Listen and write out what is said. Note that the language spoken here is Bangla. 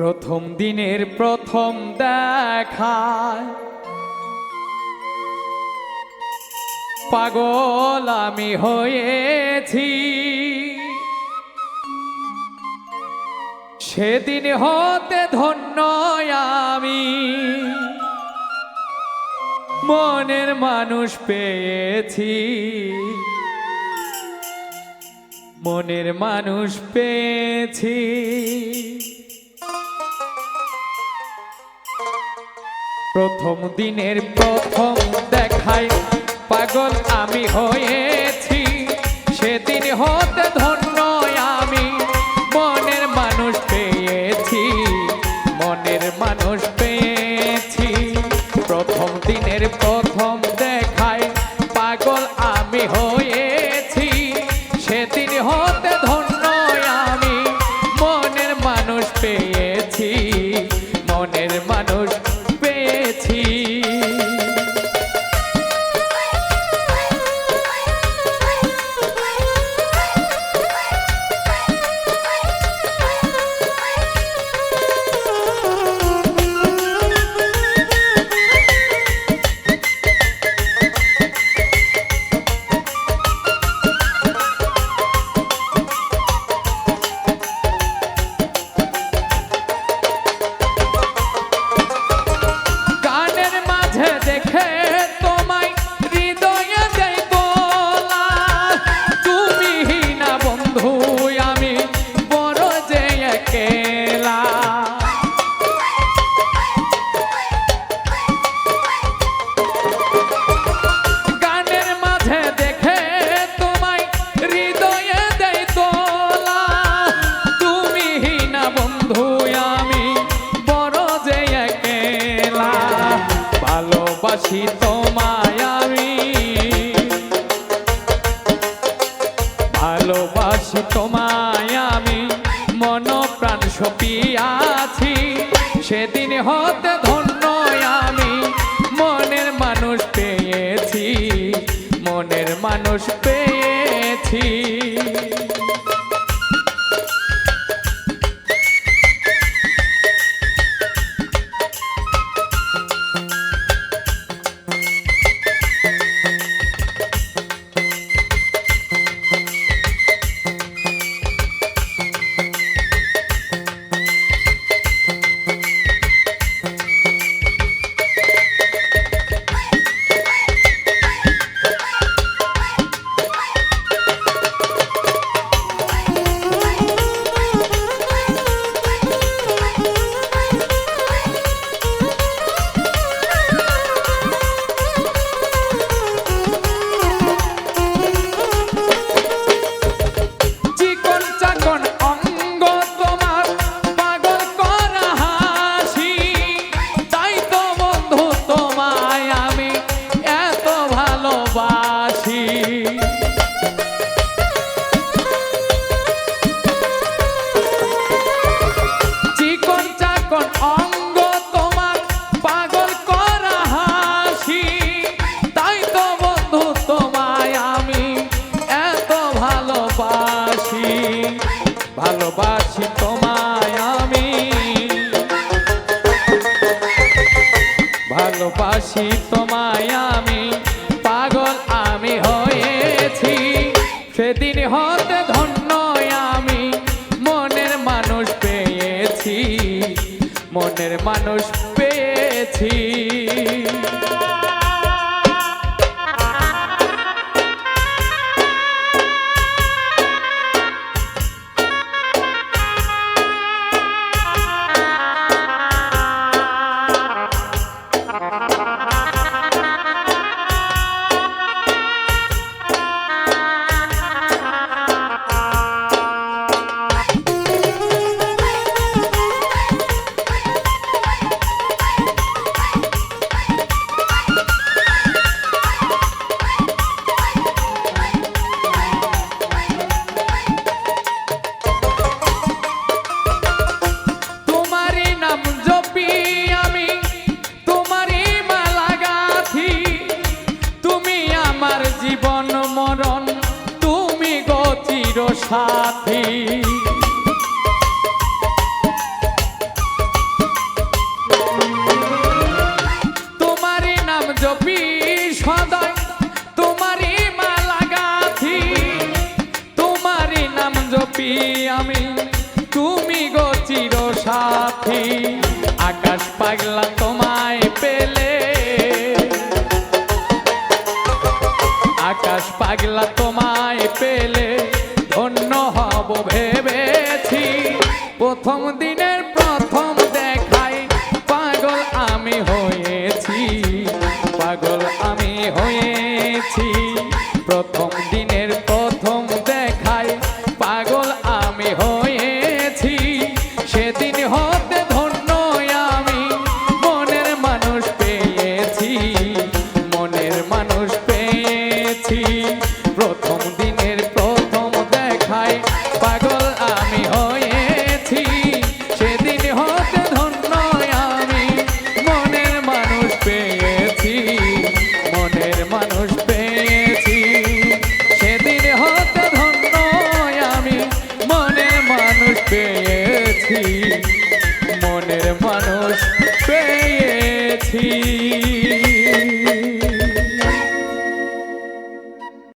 প্রথম দিনের প্রথম দেখায়। পাগল আমি হয়েছি। সেদিন হতে ধন্য আমি। মনের মানুষ পেয়েছি। মনের মানুষ পেয়েছি। প্রথম দিনের প্রথম দেখায়। পাগল আমি হয়েছি, সেদিন হতে ধন্য আমি। মনের মানুষ পেয়েছি, মনের মানুষ পেয়েছি। প্রথম দিনের প্রথম দেখায়, পাগল আমি হয়েছি, সেদিন হতে ধন্য দেখে তোমায় আমি আমি। সেদিন হতে ধন্য আমি। মনের মানুষ পেয়েছি মনের মানুষ পেয়েছি। তোমায় আমি। ভালোবাসি তোমায় আমি, পাগল আমি হয়েছি। সেদিন হতে ধন্য আমি, মনের মানুষ পেয়েছি, মনের মানুষ পেয়েছি। সাথী। তোমারই নাম জপি সদয়, তোমারই মালা গাথি। তোমারই নাম জপি আমি, তুমি গো চির সাথী। আকাশ পাগলা তোমায় পেলে। আকাশ পাগলা তোমায় পেলে। অন্য হব ভেবেছি। প্রথম দিনের প্রথম দেখাই পাগল আমি হয়েছি। পাগল আমি হয়ে পেয়েছি মনের মানুষ পেয়েছি।